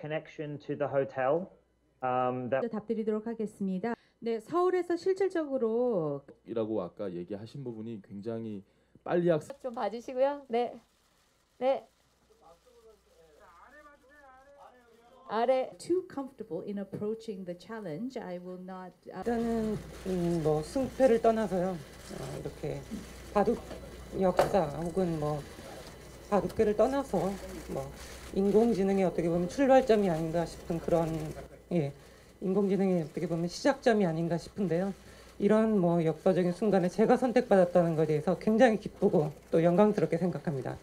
connection to the hotel. Um, that 답드리도록 하겠습니다. 네, 서울에서 실질적으로 이라고 아까 얘기하신 부분이 굉장히 빨리 학습 좀 봐주시고요. 네, 네. 아래 too comfortable in approaching the challenge, I will not. uh, 일단은 음, 뭐 승패를 떠나서요. 어, 이렇게 바둑 역사 혹은 뭐 바둑계를 떠나서 뭐 인공지능의 어떻게 보면 출발점이 아닌가 싶은 그런 예 인공지능의 어떻게 보면 시작점이 아닌가 싶은데요. 이런 뭐 역사적인 순간에 제가 선택받았다는 것에 대해서 굉장히 기쁘고 또 영광스럽게 생각합니다.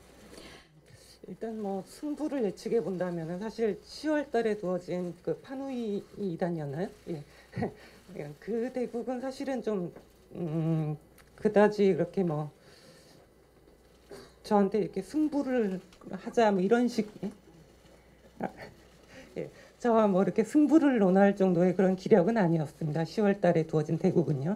일단 뭐 승부를 예측해 본다면은 사실 10월 달에 두어진 그 파누이 2단이었나요? 예. 그 대국은 사실은 좀 음, 그다지 그렇게 뭐 저한테 이렇게 승부를 하자 뭐 이런 식 예? 아, 예. 저와 뭐 이렇게 승부를 논할 정도의 그런 기력은 아니었습니다. 10월 달에 두어진 대국은요.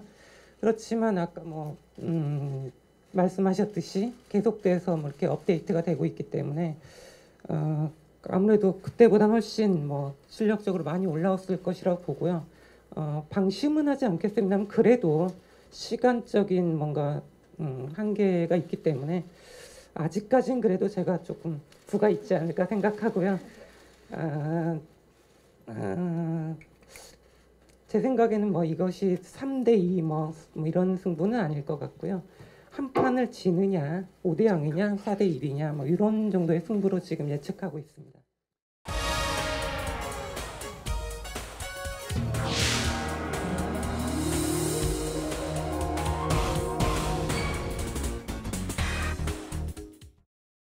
그렇지만 아까 뭐 음, 말씀하셨듯이 계속돼서 뭐 이렇게 업데이트가 되고 있기 때문에 어, 아무래도 그때보다 훨씬 뭐 실력적으로 많이 올라왔을 것이라고 보고요. 어, 방심은 하지 않겠습니다만 그래도 시간적인 뭔가 음, 한계가 있기 때문에 아직까진 그래도 제가 조금 부가 있지 않을까 생각하고요. 아, 아, 제 생각에는 뭐 이것이 3대 2 뭐, 뭐 이런 승부는 아닐 것 같고요. 한 판을 지느냐, 5대 0이냐, 4대 1이냐 뭐 이런 정도의 승부로 지금 예측하고 있습니다.